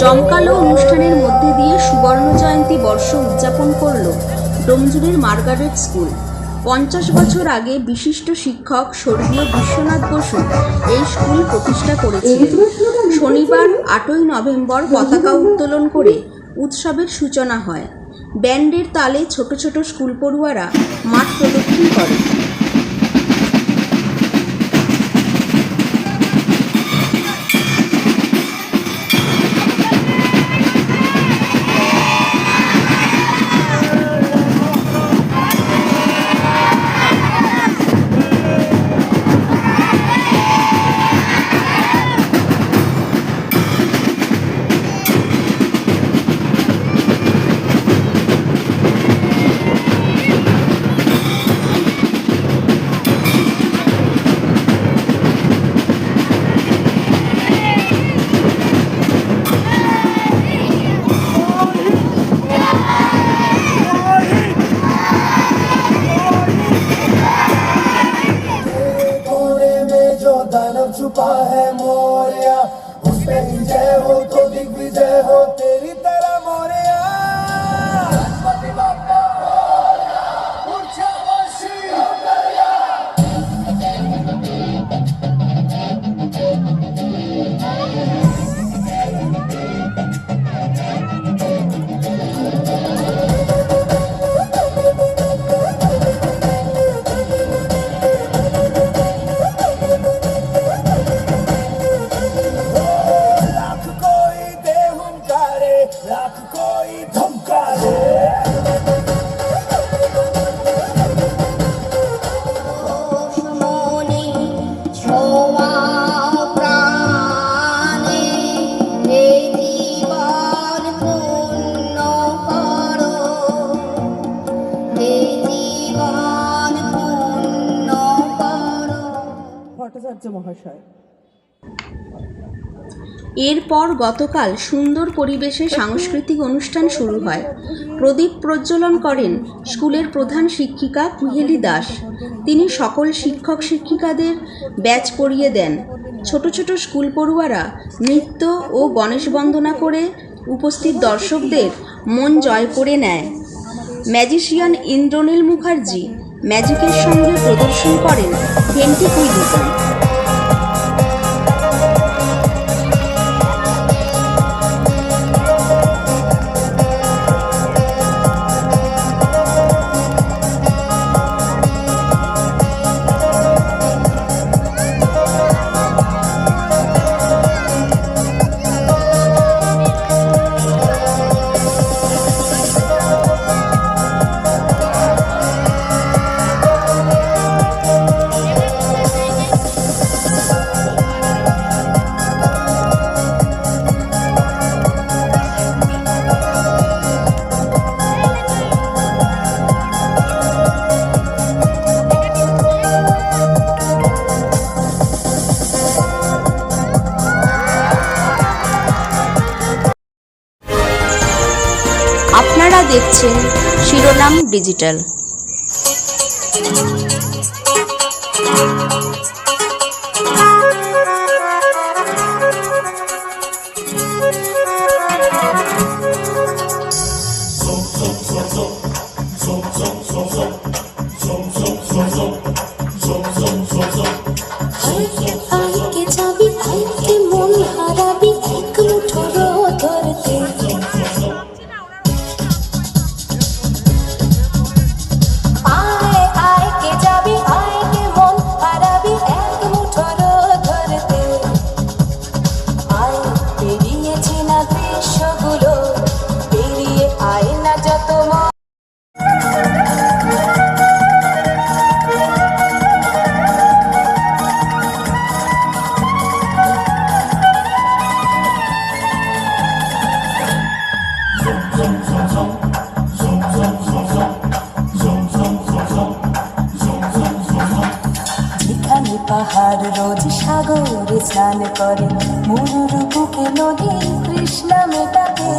জমকালো অনুষ্ঠানের মধ্যে দিয়ে সুবর্ণ জয়ন্তী বর্ষ উদযাপন করল ডোমজুড়ের মার্গারেট স্কুল। পঞ্চাশ বছর আগে বিশিষ্ট শিক্ষক স্বর্গীয় বিশ্বনাথ বসু এই স্কুল প্রতিষ্ঠা করেছিলেন। শনিবার আটই নভেম্বর পতাকা উত্তোলন করে উৎসবের সূচনা হয়। ব্যান্ডের তালে ছোট ছোট স্কুল পড়ুয়ারা মাঠ প্রদক্ষিণ করে। छुपा है मोरिया। उस पे ही जय हो तो दिग्विजय हो तेरी ভট্টাচার্য মহাশয়। এরপর গতকাল সুন্দর পরিবেশে সাংস্কৃতিক অনুষ্ঠান শুরু হয়। প্রদীপ প্রজ্বলন করেন স্কুলের প্রধান শিক্ষিকা কুহেলি দাস। তিনি সকল শিক্ষক শিক্ষিকাদের ব্যাচ পরিয়ে দেন। ছোট ছোট স্কুল পড়ুয়ারা নৃত্য ও গণেশ বন্দনা করে উপস্থিত দর্শকদের মন জয় করে নেয়। ম্যাজিশিয়ান ইন্দ্রনীল মুখার্জি ম্যাজিকের সঙ্গে প্রদর্শন করেন। ভেন্টিকুইলিজম আপনারা দেখছেন শিরোনাম ডিজিটাল। পাহাড় রোজ সাগরে স্নান করে। মরুর বুকে নদী কৃষ্ণা মেটাতে।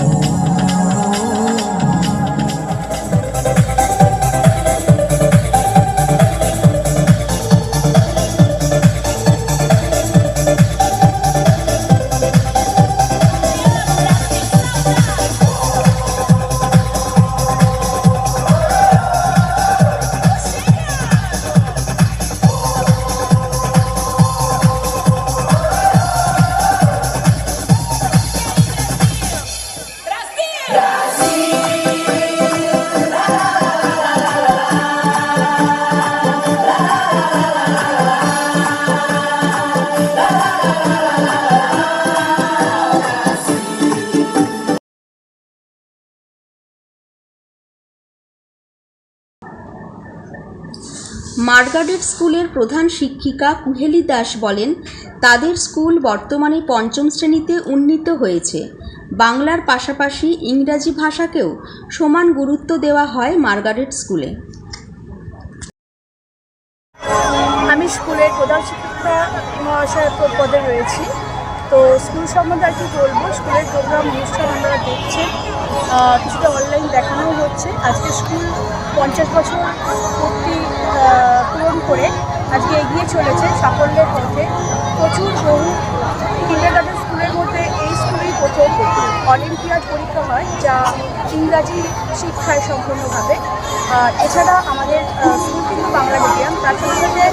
মার্গারেট স্কুলের প্রধান শিক্ষিকা কুহেলি দাস বলেন, তাদের স্কুল বর্তমানে পঞ্চম শ্রেণীতে উন্নীত হয়েছে। বাংলার পাশাপাশি ইংরাজি ভাষাকেও সমান গুরুত্ব দেওয়া হয় মার্গারেট স্কুলে। আমি স্কুলের প্রধান শিক্ষিকা মহাশয়ের পদে রয়েছি। তো স্কুল সম্বন্ধে আর কি বলব? স্কুলের প্রোগ্রাম অনুষ্ঠান আমরা দেখছি। কিছুটা অনলাইন দেখানো হচ্ছে। আজকে স্কুল পঞ্চাশ বছর পূর্তি পূরণ করে আজকে এগিয়ে চলেছে সাফল্যের পথে। প্রচুর বহু কিন্ডারগার্ডেন স্কুলের মধ্যে এই স্কুলেই প্রথম। অলিম্পিয়াড পরীক্ষা হয়, যা ইংরাজি শিক্ষায় সম্পূর্ণভাবে এছাড়া আমাদের স্কুল কিন্তু বাংলা মিডিয়াম তার সাথে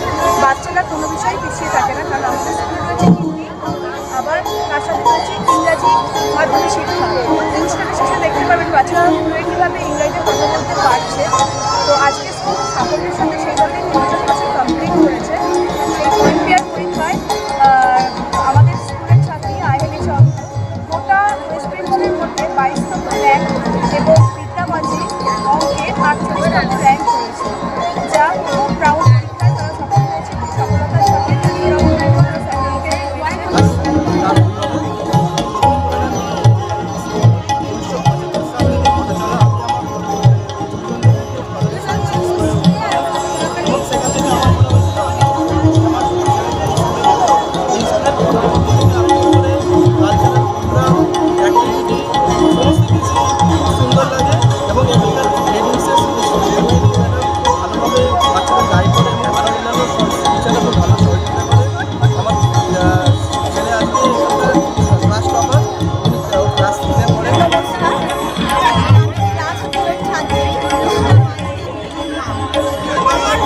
বাচ্চারা কোনো বিষয়ে পিছিয়ে থাকে না, কারণ ইংরাজি মাধ্যমিক শিক্ষা। অনুষ্ঠানের শেষে দেখতে পাবেন বাচ্চারা কীভাবে ইংরাজিতে কথা বলতে পারছে। তো আজকে স্কুল সাফল্যের সাথে সেইভাবে